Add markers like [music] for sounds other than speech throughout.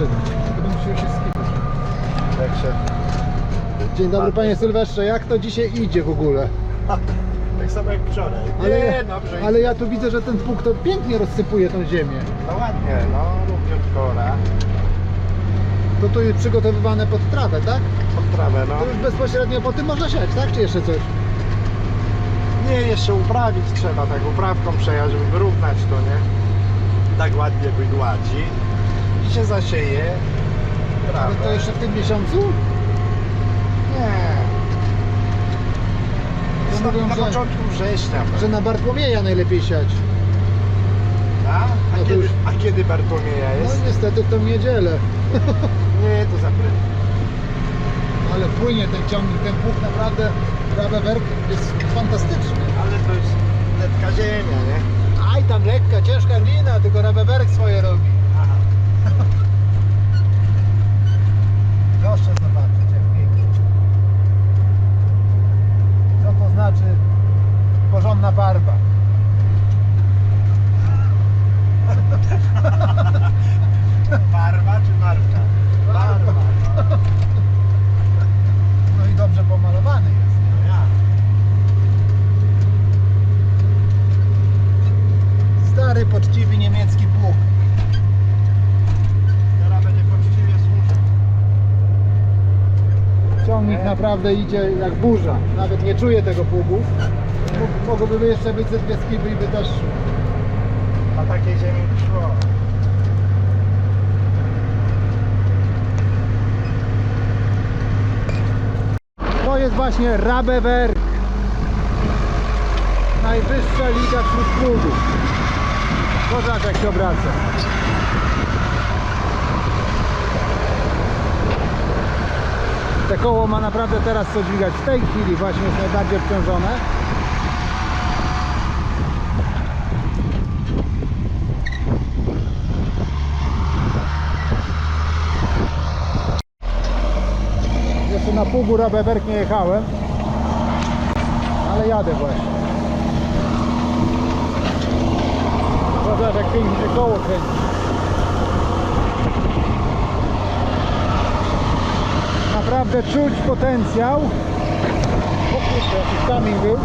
zaczynać. Chyba musiał się skipać. Dzień dobry panie Sylwestrze, jak to dzisiaj idzie w ogóle? [laughs] Tak samo jak wczoraj. Ale, nie, ja, dobrze. ale ja tu widzę, że ten pług to pięknie rozsypuje tą ziemię. No ładnie, no równiutko ora. To tu jest przygotowywane pod trawę, tak? Pod trawę, no. To już bezpośrednio po tym można siać, tak? Czy jeszcze coś? Nie, jeszcze uprawić trzeba, tak uprawką przejechać, żeby wyrównać to, nie? Tak ładnie wygładzi. Się zasieje. Ale to jeszcze w tym miesiącu? Nie. To Na, mówią, na że- początku września. Że na Bartłomieja najlepiej siać. A, a, No to kiedy, już- a kiedy Bartłomieja No jest? niestety w tą niedzielę. [laughs] Nie, to za prędko. Ale płynie ten ciągnik, ten pług naprawdę, Rabewerk jest fantastyczny. Ale to jest letka ziemia, nie? Aj tam lekka, ciężka lina, tylko Rabewerk swoje robi. Aha. Proszę zobaczyć jak pięknie. Co to znaczy porządna farba? Barwa czy marka? Barwa. no. I dobrze pomalowany jest. No ja. Stary, poczciwy niemiecki pług. Teraz będzie poczciwie służył. Ciągnik naprawdę idzie jak burza. Nawet nie czuję tego pługu. Mogłoby jeszcze być ze dwie skiby i by też Na takiej ziemi szło. To jest właśnie Rabewerk. Najwyższa liga wśród klubów. Zobacz jak się obraca. Te koło ma naprawdę teraz co dźwigać. W tej chwili właśnie jest najbardziej obciążone. Jeszcze na pługu Rabewerk nie jechałem, ale jadę właśnie. Zobacz jak pięknie koło kręci. Naprawdę czuć potencjał. O kurczę, jakiś kamień był.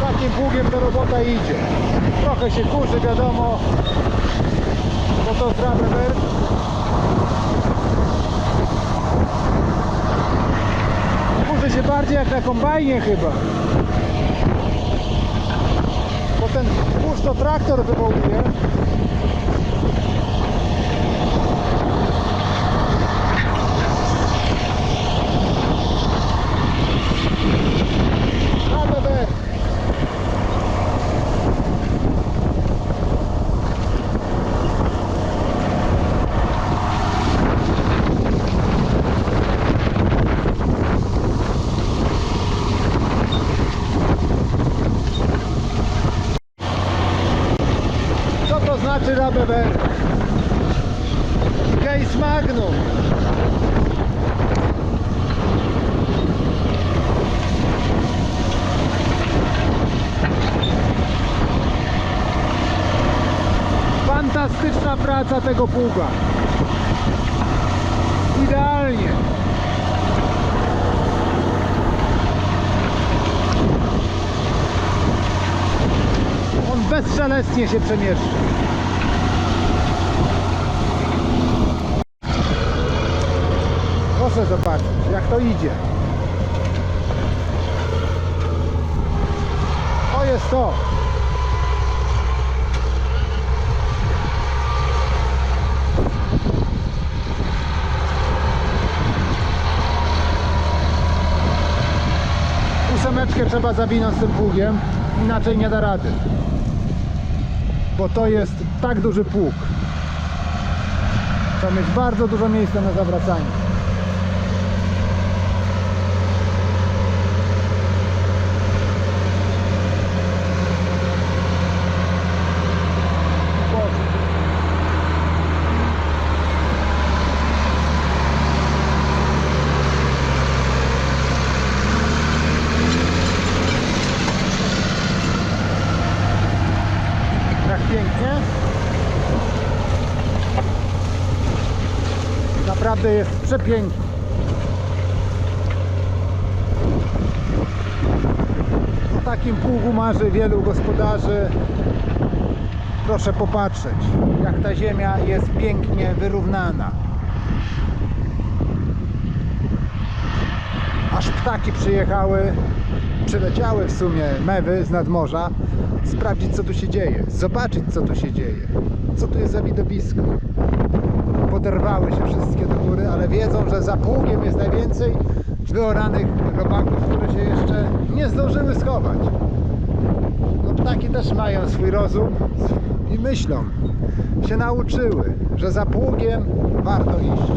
Takim pługiem to robota idzie. Trochę się kurzy, wiadomo, bo to jest Rabewerk. Kurzy się bardziej jak na kombajnie chyba. Bo ten kurz to traktor wywołuje. Rabewerk. To znaczy Rabewerk? Case Magnum. Fantastyczna praca tego pługa. Idealnie. On bezszelestnie się przemieszcza. Proszę zobaczyć, jak to idzie. To jest to. Ósemeczkę trzeba zawinąć tym pługiem, inaczej nie da rady. Bo to jest tak duży pług. Trzeba mieć bardzo dużo miejsca na zawracanie. Naprawdę jest przepięknie. O takim pługu marzy wielu gospodarzy. Proszę popatrzeć, jak ta ziemia jest pięknie wyrównana. Aż ptaki przyjechały, przyleciały w sumie mewy z nadmorza, sprawdzić co tu się dzieje, zobaczyć co tu się dzieje, co tu jest za widowisko. Poderwały się wszystkie do góry, ale wiedzą, że za pługiem jest najwięcej wyoranych robaków, które się jeszcze nie zdążyły schować. No ptaki też mają swój rozum i myślą, się nauczyły, że za pługiem warto iść.